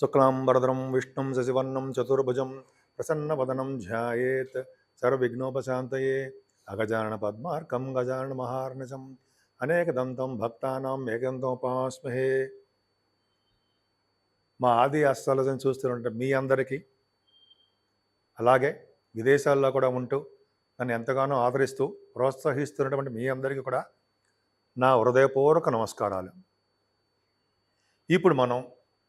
శుక్లాంబరదరం విష్ణుం శశివర్ణం చతుర్భుజం ప్రసన్నవదనం ధ్యాయేత్ సర్వవిఘ్నోపశాంతయే. అగజాన పద్మార్కం గజానన మహార్నిశం అనేకదంతం భక్తానాం ఏకంతోపాస్మహే. మా ఆది అస్తాలను చూస్తుంటే మీ అందరికీ అలాగే విదేశాల్లో కూడా ఉంటూ నన్ను ఎంతగానో ఆదరిస్తూ ప్రోత్సహిస్తున్నటువంటి మీ అందరికీ కూడా నా హృదయపూర్వక నమస్కారాలు. ఇప్పుడు మనం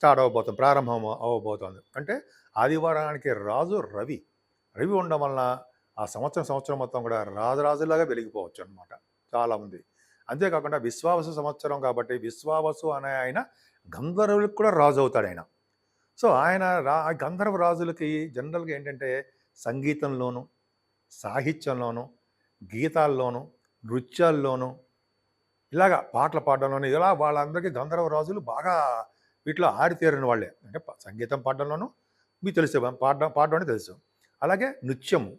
స్టార్ట్ అవ్వబోతుంది ప్రారంభం అవ్వబోతోంది అంటే ఆదివారానికి రాజు రవి. రవి ఉండడం వలన ఆ సంవత్సరం సంవత్సరం మొత్తం కూడా రాజరాజులాగా వెలిగిపోవచ్చు అనమాట చాలామంది. అంతేకాకుండా విశ్వావసు సంవత్సరం కాబట్టి విశ్వావసు అనే ఆయన గంధర్వులకు కూడా రాజు అవుతాడు ఆయన. సో ఆయన రా గంధర్వ రాజులకి జనరల్గా ఏంటంటే సంగీతంలోను సాహిత్యంలోను గీతాల్లోను నృత్యాల్లోనూ ఇలాగా పాటలు పాడడంలోనూ ఇలా వాళ్ళందరికీ గంధర్వ రాజులు బాగా వీటిలో ఆరితేరిన వాళ్ళే. అంటే సంగీతం పాడడంలోనూ మీకు తెలుసు పాడడం పాడడం అనేది తెలుసు. అలాగే నృత్యము.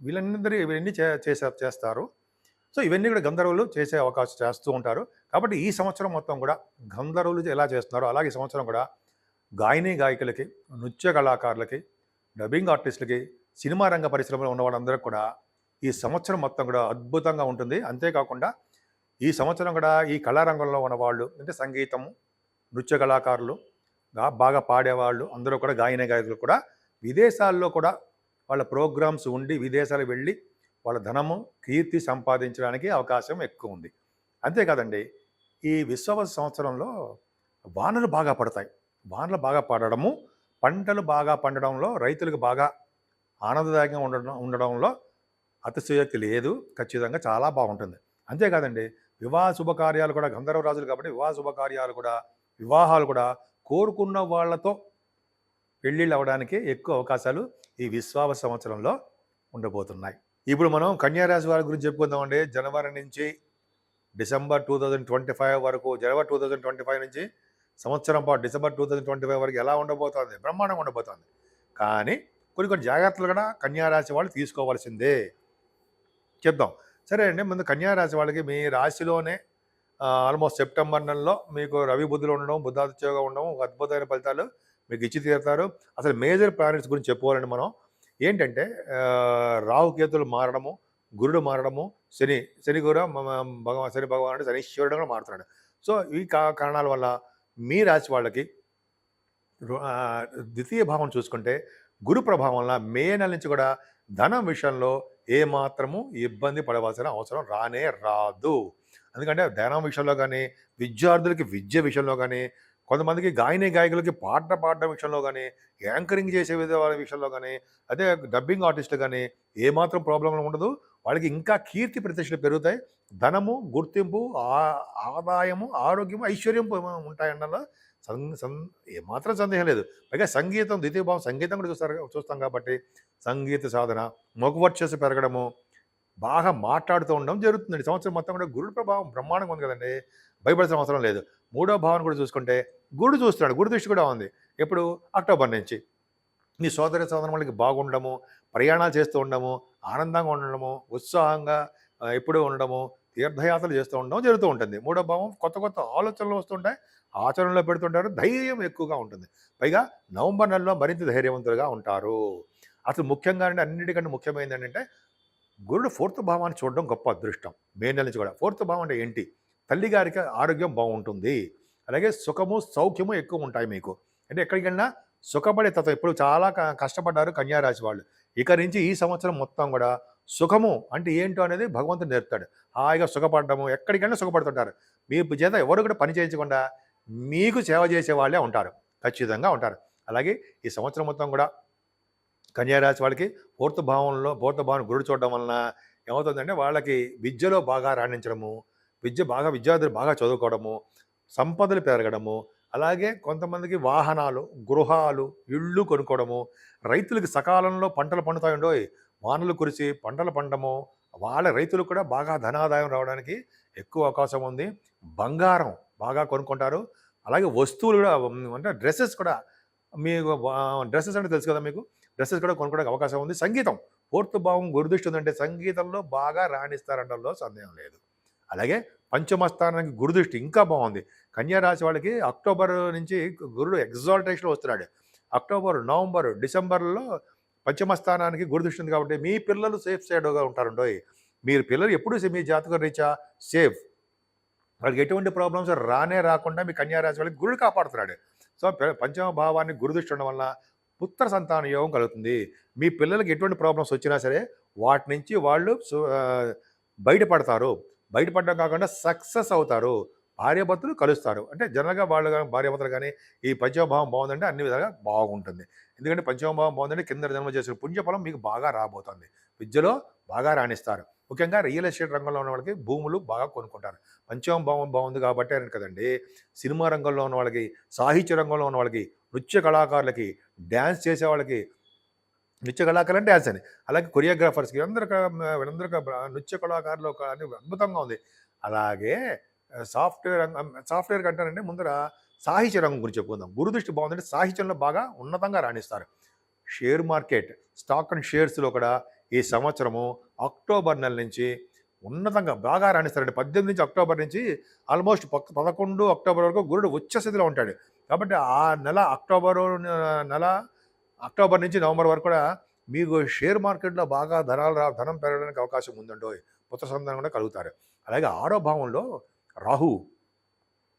వీళ్ళందరూ ఇవన్నీ చే చేసే చేస్తారు. సో ఇవన్నీ కూడా గంధర్వులు చేసే అవకాశం చేస్తూ ఉంటారు. కాబట్టి ఈ సంవత్సరం మొత్తం కూడా గంధర్వులు ఎలా చేస్తున్నారో అలాగే ఈ సంవత్సరం కూడా గాయని గాయకులకి నృత్య కళాకారులకి డబ్బింగ్ ఆర్టిస్టులకి సినిమా రంగ పరిశ్రమలో ఉన్న వాళ్ళందరూ కూడా ఈ సంవత్సరం మొత్తం కూడా అద్భుతంగా ఉంటుంది. అంతేకాకుండా ఈ సంవత్సరం కూడా ఈ కళారంగంలో ఉన్న వాళ్ళు అంటే సంగీతము నృత్య కళాకారులు బాగా పాడేవాళ్ళు అందరూ కూడా గాయన గాయకులు కూడా విదేశాల్లో కూడా వాళ్ళ ప్రోగ్రామ్స్ ఉండి విదేశాలకు వెళ్ళి వాళ్ళ ధనము కీర్తి సంపాదించడానికి అవకాశం ఎక్కువ ఉంది. అంతేకాదండి ఈ విశ్వ సంవత్సరంలో వానలు బాగా పడతాయి. వానలు బాగా పడడము పంటలు బాగా పండడంలో రైతులకు బాగా ఆనందదాయకంగా ఉండడం ఉండడంలో అతిశయోక్తి లేదు. ఖచ్చితంగా చాలా బాగుంటుంది. అంతేకాదండి వివాహ శుభకార్యాలు కూడా గంధర్వరాజులు కాబట్టి వివాహ శుభకార్యాలు కూడా వివాహాలు కూడా కోరుకున్న వాళ్ళతో పెళ్ళిళ్ళు అవ్వడానికి ఎక్కువ అవకాశాలు ఈ విశ్వావ సంవత్సరంలో ఉండబోతున్నాయి. ఇప్పుడు మనం కన్యారాశి వారి గురించి చెప్పుకుందామండి. జనవరి నుంచి December two thousand twenty five వరకు జనవరి టూ థౌజండ్ ట్వంటీ ఫైవ్ నుంచి సంవత్సరం పాటు December two thousand twenty five వరకు ఎలా ఉండబోతోంది? బ్రహ్మాండంగా ఉండబోతోంది. కానీ కొన్ని కొన్ని జాగ్రత్తలు కూడా కన్యారాశి వాళ్ళు తీసుకోవాల్సిందే. చెప్దాం. సరే అండి. ముందు కన్యా రాశి వాళ్ళకి మీ రాశిలోనే ఆల్మోస్ట్ సెప్టెంబర్ నెలలో మీకు రవి బుద్ధులు ఉండడం బుద్ధాదిత్యంగా ఉండడం ఒక అద్భుతమైన ఫలితాలు మీకు ఇచ్చి తీరుతారు. అసలు మేజర్ ప్లానెట్స్ గురించి చెప్పుకోవాలండి మనం. ఏంటంటే రాహుకేతులు మారడము గురుడు మారడము శని శని గురు భగవాన్ శని భగవాన్ అంటే శనీశ్వరుడు కూడా మారుతున్నాడు. సో ఈ కారణాల వల్ల మీ రాశి వాళ్ళకి ద్వితీయ భావం చూసుకుంటే గురు ప్రభావం వల్ల మే నెల నుంచి కూడా ధనం విషయంలో ఏ మాత్రము ఇబ్బంది పడవలసిన అవసరం రానే రాదు. ఎందుకంటే ధనం విషయంలో కానీ విద్యార్థులకి విద్య విషయంలో కానీ కొంతమందికి గాయని గాయకులకి పాట పాడడం విషయంలో కానీ యాంకరింగ్ చేసే విధ వాళ్ళ విషయంలో కానీ అదే డబ్బింగ్ ఆర్టిస్ట్ కానీ ఏమాత్రం ప్రాబ్లం ఉండదు. వాళ్ళకి ఇంకా కీర్తి ప్రతిష్టలు పెరుగుతాయి. ధనము గుర్తింపు ఆ- ఆదాయము ఆరోగ్యము ఐశ్వర్యం ఉంటాయన్నలా సం సం ఏమాత్రం సందేహం లేదు. పైగా సంగీతం ద్వితీయ భావం సంగీతం కూడా చూస్తారు చూస్తాం కాబట్టి సంగీత సాధన మొగవర్చస్సు పెరగడము బాగా మాట్లాడుతూ ఉండడం జరుగుతుంది సంవత్సరం మొత్తం కూడా గురుడు ప్రభావం బ్రహ్మాండంగా ఉంది కదండి. భయపడాల్సిన అవసరం లేదు. మూడో భావన కూడా చూసుకుంటే గురుడు చూస్తున్నాడు. గురు దృష్టి కూడా ఉంది. ఎప్పుడు? అక్టోబర్ నుంచి. మీ సోదర సోదరములకి బాగుండము ప్రయాణాలు చేస్తూ ఉండము ఆనందంగా ఉండడము ఉత్సాహంగా ఎప్పుడు ఎప్పుడూ ఉండడము తీర్థయాత్రలు చేస్తూ ఉండడం జరుగుతూ ఉంటుంది. మూడో భావం కొత్త కొత్త ఆలోచనలు వస్తుంటాయి. ఆచరణలో పెడుతుంటారు. ధైర్యం ఎక్కువగా ఉంటుంది. పైగా నవంబర్ నెలలో మరింత ధైర్యవంతులుగా ఉంటారు. అసలు ముఖ్యంగా అంటే అన్నిటికంటే ముఖ్యమైనది ఏంటంటే గురుడు ఫోర్త్ భావాన్ని చూడడం గొప్ప అదృష్టం. మే నెల నుంచి కూడా. ఫోర్త్ భావం అంటే ఏంటి? తల్లి గారికి ఆరోగ్యం బాగుంటుంది. అలాగే సుఖము సౌఖ్యము ఎక్కువ ఉంటాయి మీకు. అంటే ఎక్కడికైనా సుఖపడే తత్వం. ఇప్పుడు చాలా కష్టపడ్డారు కన్యారాశి వాళ్ళు. ఇక నుంచి ఈ సంవత్సరం మొత్తం కూడా సుఖము అంటే ఏంటో అనేది భగవంతుడు నేర్పుతాడు. హాయిగా సుఖపడము ఎక్కడికైనా సుఖపడుతుంటారు. మీ చేత ఎవరు కూడా పని చేయించకుండా మీకు సేవ చేసే వాళ్ళే ఉంటారు. ఖచ్చితంగా ఉంటారు. అలాగే ఈ సంవత్సరం మొత్తం కూడా కన్యారాశి వాళ్ళకి పూర్త భావంలో పూర్త భావం గురుడు చూడడం వలన ఏమవుతుందంటే వాళ్ళకి విద్యలో బాగా రాణించడము విద్య బాగా విద్యార్థులు బాగా చదువుకోవడము సంపదలు పెరగడము అలాగే కొంతమందికి వాహనాలు గృహాలు ఇళ్ళు కొనుక్కోవడము రైతులకు సకాలంలో పంటలు పండుతాయండో వానలు కురిసి పంటలు పండము వాళ్ళ రైతులకు కూడా బాగా ధనాదాయం రావడానికి ఎక్కువ అవకాశం ఉంది. బంగారం బాగా కొనుక్కుంటారు. అలాగే వస్తువులు కూడా అంటే డ్రెస్సెస్ కూడా మీకు డ్రెస్సెస్ అంటే తెలుసు కదా మీకు? డ్రెస్సెస్ కూడా కొనుక్కోవడానికి అవకాశం ఉంది. సంగీతం పూర్తి భావం గురుదృష్టి ఉందంటే సంగీతంలో బాగా రాణిస్తారనడంలో సందేహం లేదు. అలాగే పంచమస్థానానికి గురుదృష్టి ఇంకా బాగుంది. కన్యా రాశి వాళ్ళకి అక్టోబర్ నుంచి గురుడు ఎగ్జాల్టేషన్ వస్తున్నాడు. అక్టోబర్ నవంబర్ డిసెంబర్లో పంచమస్థానానికి గురుదృష్టి ఉంది కాబట్టి మీ పిల్లలు సేఫ్ సైడ్గా ఉంటారండో మీరు పిల్లలు ఎప్పుడు మీ జాతకం రీచా? సేఫ్. వాళ్ళకి ఎటువంటి ప్రాబ్లమ్స్ రానే రాకుండా మీ కన్యా రాశి వాళ్ళకి గురుడు కాపాడుతున్నాడు. సో పంచమ భావాన్ని గురుదృష్టి ఉండడం వల్ల పుత్ర సంతాన యోగం కలుగుతుంది. మీ పిల్లలకి ఎటువంటి ప్రాబ్లమ్స్ వచ్చినా సరే వాటి నుంచి వాళ్ళు బయటపడతారు. బయటపడడం కాకుండా సక్సెస్ అవుతారు. భార్యాభర్తలు కలుస్తారు. అంటే జనరల్గా వాళ్ళు కానీ భార్యాభర్తలు కానీ ఈ పంచమభావం బాగుందంటే అన్ని విధాలుగా బాగుంటుంది. ఎందుకంటే పంచమభావం బాగుందంటే కింద జన్మ చేసిన పుణ్యఫలం మీకు బాగా రాబోతుంది. విద్యలో బాగా రాణిస్తారు. ముఖ్యంగా రియల్ ఎస్టేట్ రంగంలో ఉన్న వాళ్ళకి భూములు బాగా కొనుక్కుంటారు. పంచమ భావం బాగుంది కాబట్టి అని కదండి సినిమా రంగంలో ఉన్న వాళ్ళకి సాహిత్య రంగంలో ఉన్న వాళ్ళకి నృత్య కళాకారులకి డ్యాన్స్ చేసే వాళ్ళకి నృత్య కళాకారులు అంటే డ్యాన్స్ అని. అలాగే కొరియోగ్రాఫర్స్కి అందరికీ వీళ్ళందరికీ నృత్య కళాకారులు అని అద్భుతంగా ఉంది. అలాగే సాఫ్ట్వేర్ రంగం సాఫ్ట్వేర్ కంటానంటే ముందర సాహిత్య రంగం గురించి చెప్పుకుందాం. గురుదృష్టి బాగుందంటే సాహిత్యంలో బాగా ఉన్నతంగా రాణిస్తారు. షేర్ మార్కెట్ స్టాక్ అండ్ షేర్స్లో కూడా ఈ సంవత్సరము అక్టోబర్ నెల నుంచి ఉన్నతంగా బాగా రాణిస్తారండి. పద్దెనిమిది నుంచి అక్టోబర్ నుంచి ఆల్మోస్ట్ పక్క పదకొండు అక్టోబర్ వరకు గురుడు వచ్చే స్థితిలో ఉంటాడు. కాబట్టి ఆ నెల అక్టోబర్ నెల అక్టోబర్ నుంచి నవంబర్ వరకు కూడా మీకు షేర్ మార్కెట్లో బాగా ధనాలు రా ధనం పెరగడానికి అవకాశం ఉందండో పుత్ర సంతానం కూడా కలుగుతారు. అలాగే ఆరో భావంలో రాహు.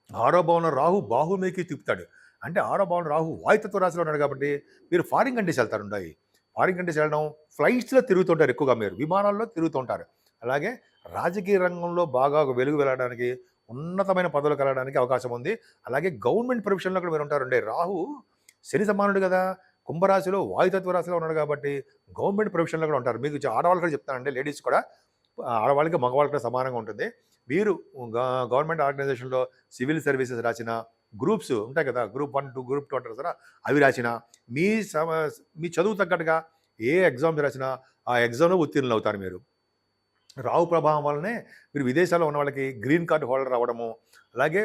ఆరో భావంలో రాహు బాహుమికి తిప్పుతాడు. అంటే ఆరో భావంలో రాహు వాయుతత్వ రాశిలో ఉన్నాడు కాబట్టి మీరు ఫారిన్ కంట్రీస్ వెళ్తారు ఉండాయి ఫారిన్ కంట్రీస్ వెళ్ళడం ఫ్లైట్స్లో తిరుగుతుంటారు ఎక్కువగా మీరు విమానాల్లో తిరుగుతుంటారు. అలాగే రాజకీయ రంగంలో బాగా ఒక వెలుగు వెళ్ళడానికి ఉన్నతమైన పదవులు కలగడానికి అవకాశం ఉంది. అలాగే గవర్నమెంట్ ప్రొఫెషన్లో కూడా మీరు ఉంటారండి రాహు శని సమానుడు కదా కుంభరాశిలో వాయుతత్వ రాశిలో ఉన్నాడు కాబట్టి గవర్నమెంట్ ప్రొఫెషన్లో కూడా ఉంటారు. మీకు ఆడవాళ్ళు కూడా చెప్తానండి లేడీస్ కూడా ఆడవాళ్ళకి మగవాళ్ళకి సమానంగా ఉంటుంది. మీరు గ- గవర్నమెంట్ ఆర్గనైజేషన్లో సివిల్ సర్వీసెస్ రాసిన గ్రూప్స్ ఉంటాయి కదా group one two group two అంటారు కదా అవి రాసిన మీ సమ మీ చదువు తగ్గట్టుగా ఏ ఎగ్జామ్స్ రాసినా ఆ ఎగ్జామ్లో ఉత్తీర్ణులు అవుతారు మీరు. రావు ప్రభావం వల్లనే మీరు విదేశాల్లో ఉన్న వాళ్ళకి గ్రీన్ కార్డు హోల్డర్ అవ్వడము అలాగే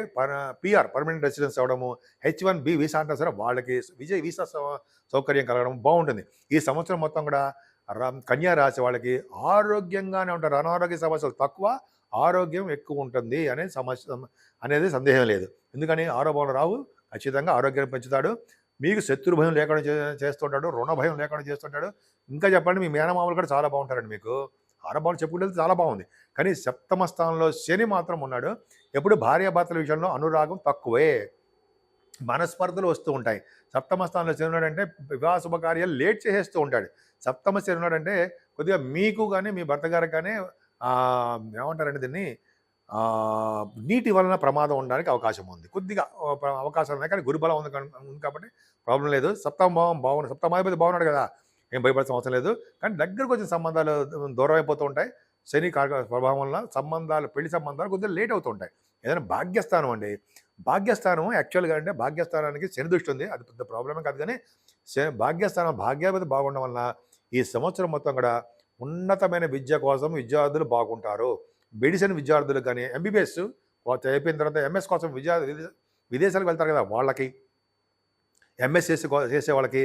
పిఆర్ పర్మనెంట్ రెసిడెన్స్ అవ్వడము హెచ్ వన్ బి వీసా అంటారు సరే వాళ్ళకి విజయ్ వీసా సౌ- సౌకర్యం కలగడం బాగుంటుంది. ఈ సంవత్సరం మొత్తం కూడా రా- కన్యా రాశి వాళ్ళకి ఆరోగ్యంగానే ఉంటారు అనారోగ్య సమస్యలు తక్కువ ఆరోగ్యం ఎక్కువ ఉంటుంది అనే సమస్య అనేది సందేహం లేదు. ఎందుకని? ఆరోగ్యం రావు. ఖచ్చితంగా ఆరోగ్యాన్ని పెంచుతాడు. మీకు శత్రు భయం లేకుండా చేస్తుంటాడు. రుణ భయం లేకుండా చేస్తుంటాడు. ఇంకా చెప్పండి మీ మేనమామలు కూడా చాలా బాగుంటారండి మీకు. ఆరభావం చెప్పుకుంటే చాలా బాగుంది. కానీ సప్తమ స్థానంలో శని మాత్రం ఉన్నాడు. ఎప్పుడు భార్యాభర్తల విషయంలో అనురాగం తక్కువే. మనస్పర్ధలు వస్తూ ఉంటాయి. సప్తమ స్థానంలో శని ఉన్నాడంటే వివాహ శుభకార్యాలు లేట్ చేసేస్తూ ఉంటాడు. సప్తమ శని ఉన్నాడంటే కొద్దిగా మీకు కానీ మీ భర్త గారు కానీ ఏమంటారంటే దీన్ని? నీటి వలన ప్రమాదం ఉండడానికి అవకాశం ఉంది. కొద్దిగా అవకాశం ఉన్నాయి కానీ గురుబలం ఉంది ఉంది కాబట్టి ప్రాబ్లం లేదు. సప్తమ భావం బాగున్నాడు సప్తమాధిపతి బాగున్నాడు కదా! ఏం భయపడాల్సిన అవసరం లేదు. కానీ దగ్గరకు వచ్చిన సంబంధాలు దూరం అయిపోతూ ఉంటాయి. శని కారక ప్రభావం వల్ల సంబంధాలు పెళ్ళి సంబంధాలు కొద్దిగా లేట్ అవుతూ ఉంటాయి. ఏదైనా భాగ్యస్థానం అండి. భాగ్యస్థానం యాక్చువల్గా అంటే భాగ్యస్థానానికి శని దృష్టి ఉంది. అది పెద్ద ప్రాబ్లమే కాదు కానీ శని భాగ్యస్థానం భాగ్యాధిపతి బాగుండడం వలన ఈ సంవత్సరం మొత్తం కూడా ఉన్నతమైన విద్య కోసం విద్యార్థులు బాగుంటారు. మెడిసిన్ విద్యార్థులు కానీ ఎంబీబీఎస్ అయిపోయిన తర్వాత ఎంఎస్ కోసం విద్యా విదేశాలకు వెళ్తారు కదా వాళ్ళకి. ఎంఎస్ చేసే చేసే వాళ్ళకి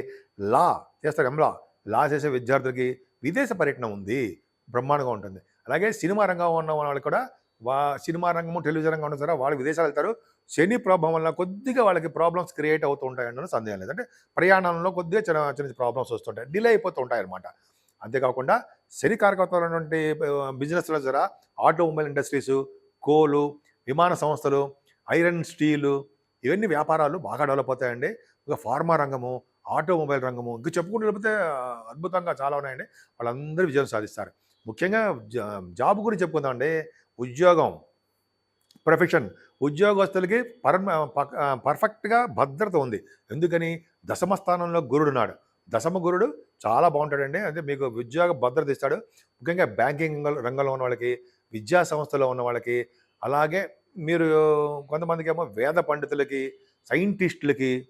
లా చేస్తారు ఎంలా లా చేసే విద్యార్థులకి విదేశ పర్యటన ఉంది. బ్రహ్మాండంగా ఉంటుంది. అలాగే సినిమా రంగం ఉన్న వాళ్ళకి కూడా వా సినిమా రంగము టెలివిజన్ రంగం ఉన్న సరే వాళ్ళు విదేశాలు వెళ్తారు. శని ప్రాబ్లం వల్ల కొద్దిగా వాళ్ళకి ప్రాబ్లమ్స్ క్రియేట్ అవుతూ ఉంటాయని సందేహం లేదు. అంటే ప్రయాణంలో కొద్దిగా చిన్న చిన్న ప్రాబ్లమ్స్ వస్తుంటాయి. డిలే అయిపోతూ ఉంటాయి అనమాట అంతేకాకుండా శని కారకత్వాలైనటువంటి బిజినెస్ల ద్వారా ఆటోమొబైల్ ఇండస్ట్రీస్ కోలు విమాన సంస్థలు ఐరన్ స్టీలు ఇవన్నీ వ్యాపారాలు బాగా డెవలప్ అవుతాయండి. ఒక ఫార్మా రంగము ఆటోమొబైల్ రంగము ఇంకా చెప్పుకుంటూ లేకపోతే అద్భుతంగా చాలా ఉన్నాయండి. వాళ్ళందరూ విజయం సాధిస్తారు. ముఖ్యంగా జా- జాబ్ గురించి చెప్పుకుందామండి. ఉద్యోగం ప్రొఫెషన్. ఉద్యోగస్తులకి పర్మ పర్ఫెక్ట్గా భద్రత ఉంది. ఎందుకని? దశమ స్థానంలో గురుడున్నాడు దశమ గురుడు చాలా బాగుంటాడండి. అంటే మీకు ఉద్యోగ భద్రత ఇస్తాడు. ముఖ్యంగా బ్యాంకింగ్ రంగంలో- ఉన్న వాళ్ళకి విద్యా సంస్థలో ఉన్న వాళ్ళకి అలాగే మీరు కొంతమందికి ఏమో వేద పండితులకి సైంటిస్టులకి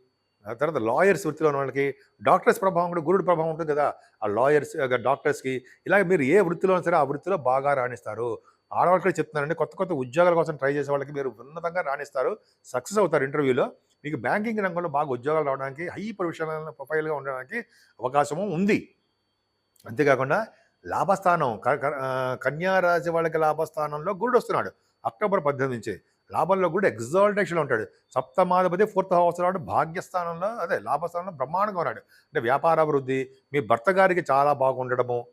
ఆ తర్వాత లాయర్స్ వృత్తిలో ఉన్న వాళ్ళకి డాక్టర్స్ ప్రభావం కూడా గురుడు ప్రభావం ఉంటుంది కదా. ఆ లాయర్స్ డాక్టర్స్కి ఇలాగ మీరు ఏ వృత్తిలో సరే ఆ వృత్తిలో బాగా రాణిస్తారు. ఆడవాళ్ళకి చెప్తున్నానండి కొత్త కొత్త ఉద్యోగాల కోసం ట్రై చేసే వాళ్ళకి మీరు ఉన్నతంగా రాణిస్తారు. సక్సెస్ అవుతారు ఇంటర్వ్యూలో. మీకు బ్యాంకింగ్ రంగంలో బాగా ఉద్యోగాలు రావడానికి హై ప్రొఫెషనల్ ప్రొఫైల్గా ఉండడానికి అవకాశము ఉంది. అంతేకాకుండా లాభస్థానం క- కన్యా వాళ్ళకి లాభస్థానంలో గురుడు వస్తున్నాడు. అక్టోబర్ పద్దెనిమిది నుంచి లాభంలో కూడా ఎగ్జాల్టేషన్లో ఉంటాడు. సప్తమాధిపతి ఫోర్త్ హౌస్ రాడు భాగ్యస్థానంలో అదే లాభస్థానంలో బ్రహ్మాండంగా ఉన్నాడు. అంటే వ్యాపార అభివృద్ధి మీ భర్త గారికి చాలా బాగుండడము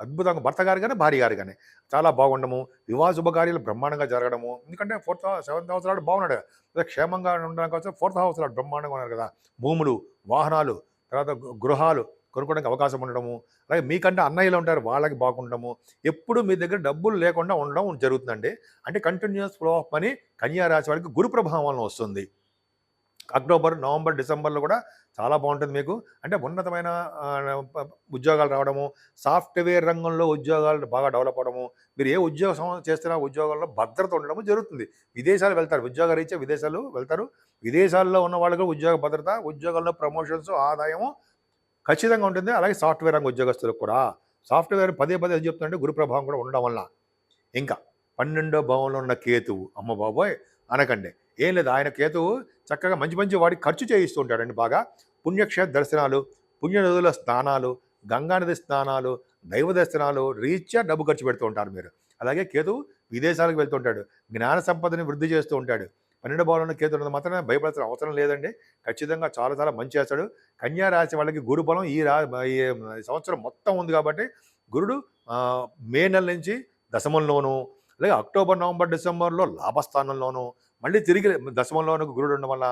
అద్భుతంగా భర్త గారు కానీ భార్య గారు కానీ చాలా బాగుండము. వివాహ శుభకార్యాలు బ్రహ్మాండంగా జరగడము. ఎందుకంటే ఫోర్త్ సెవెంత్ హౌస్ లాడు బాగున్నాడు. అదే క్షేమంగా ఉండడానికి కోసం ఫోర్త్ హౌస్ లాడు బ్రహ్మాండంగా ఉన్నారు కదా. భూములు వాహనాలు తర్వాత గృహాలు కొనుక్కోవడానికి అవకాశం ఉండడము. అలాగే మీకంటే అన్నయ్యలు ఉంటారు వాళ్ళకి బాగుండడము. ఎప్పుడు మీ దగ్గర డబ్బులు లేకుండా ఉండడం జరుగుతుందండి. అంటే కంటిన్యూస్ ఫ్లో ఆఫ్ మనీ కన్యా రాశి వాళ్ళకి గురు ప్రభావం వలన వస్తుంది. అక్టోబర్ నవంబర్ డిసెంబర్లో కూడా చాలా బాగుంటుంది మీకు. అంటే ఉన్నతమైన ఉద్యోగాలు రావడము సాఫ్ట్వేర్ రంగంలో ఉద్యోగాలు బాగా డెవలప్ అవడము మీరు ఏ ఉద్యోగం చేస్తున్నా ఉద్యోగాల్లో భద్రత ఉండడము జరుగుతుంది. విదేశాలు వెళ్తారు ఉద్యోగ రీత్యా విదేశాలు వెళ్తారు. విదేశాల్లో ఉన్న వాళ్ళకు ఉద్యోగ భద్రత ఉద్యోగాల్లో ప్రమోషన్స్ ఆదాయము ఖచ్చితంగా ఉంటుంది. అలాగే సాఫ్ట్వేర్ రంగ ఉద్యోగస్తులకు కూడా. సాఫ్ట్వేర్ పదే పదే చెప్తుంటే గురు ప్రభావం కూడా ఉండడం వల్ల. ఇంకా పన్నెండో భావంలో ఉన్న కేతువు. అమ్మ బాబోయ్! అనకండి. ఏం లేదు. ఆయన కేతువు చక్కగా మంచి మంచి వాడికి ఖర్చు చేయిస్తూ ఉంటాడండి బాగా. పుణ్యక్షేత్ర దర్శనాలు పుణ్యనదుల స్నానాలు గంగానది స్నానాలు దైవ దర్శనాలు రీత్యా డబ్బు ఖర్చు పెడుతూ ఉంటారు మీరు. అలాగే కేతువు విదేశాలకు వెళ్తుంటాడు జ్ఞాన సంపదని వృద్ధి చేస్తూ ఉంటాడు. పన్నెండు భావంలో కేతు ఉన్నది మాత్రమే భయపడాల్సిన అవసరం లేదండి. ఖచ్చితంగా చాలా చాలా మంచి చేస్తాడు. కన్యా రాశి వాళ్ళకి గురు బలం ఈ రా ఈ సంవత్సరం మొత్తం ఉంది కాబట్టి గురుడు మే నెల నుంచి దశమంలోను అలాగే అక్టోబర్ నవంబర్ డిసెంబర్లో లాభస్థానంలోనూ మళ్ళీ తిరిగి దశమంలోను గురుడు ఉండడం వల్ల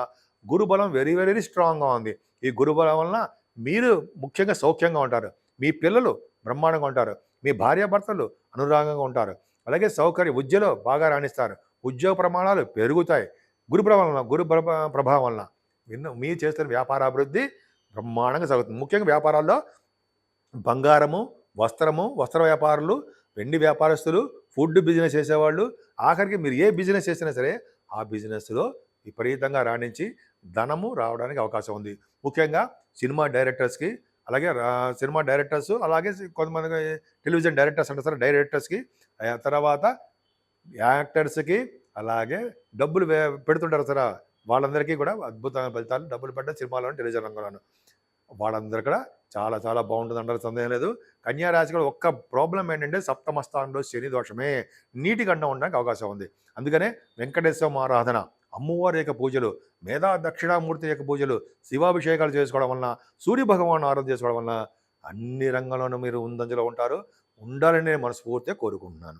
గురుబలం వెరీ వెరీ స్ట్రాంగ్గా ఉంది. ఈ గురుబలం వలన మీరు ముఖ్యంగా సౌఖ్యంగా ఉంటారు. మీ పిల్లలు బ్రహ్మాండంగా ఉంటారు. మీ భార్యాభర్తలు అనురాగంగా ఉంటారు. అలాగే సౌకర్య విద్యలో బాగా రాణిస్తారు. ఉద్యోగ ప్రమాణాలు పెరుగుతాయి. గురు ప్రభావం గురు ప్రభావం వలన ఎన్నో మీరు చేస్తున్న వ్యాపార అభివృద్ధి బ్రహ్మాండంగా సాగుతుంది. ముఖ్యంగా వ్యాపారాల్లో బంగారము వస్త్రము వస్త్ర వ్యాపారులు వెండి వ్యాపారస్తులు ఫుడ్ బిజినెస్ చేసేవాళ్ళు ఆఖరికి మీరు ఏ బిజినెస్ చేసినా సరే ఆ బిజినెస్లో విపరీతంగా రాణించి ధనము రావడానికి అవకాశం ఉంది. ముఖ్యంగా సినిమా డైరెక్టర్స్కి అలాగే రా- సినిమా డైరెక్టర్స్ అలాగే కొంతమంది టెలివిజన్ డైరెక్టర్స్ అంటారు సార్ డైరెక్టర్స్కి ఆ తర్వాత యాక్టర్స్కి అలాగే డబ్బులు పెడుతుంటారు సార్ వాళ్ళందరికీ కూడా అద్భుతమైన ఫలితాలు డబ్బులు పెట్టడం సినిమాలోను టెలివిజన్ రంగంలోను. వాళ్ళందరూ కూడా చాలా చాలా బాగుంటుంది అంటారు సందేహం లేదు. కన్యా రాశి కూడా ఒక్క ప్రాబ్లం ఏంటంటే సప్తమ స్థానంలో శని దోషమే. నీటి గండం ఉండడానికి అవకాశం ఉంది. అందుకనే వెంకటేశ్వర ఆరాధన అమ్మవారి యొక్క పూజలు మేధా దక్షిణామూర్తి యొక్క పూజలు శివాభిషేకాలు చేసుకోవడం వలన సూర్య భగవాన్ ఆరాధన చేసుకోవడం వలన అన్ని రంగంలోనూ మీరు ఉందంజలో ఉంటారు. ఉండాలని నేను మనస్ఫూర్తిగా కోరుకుంటున్నాను.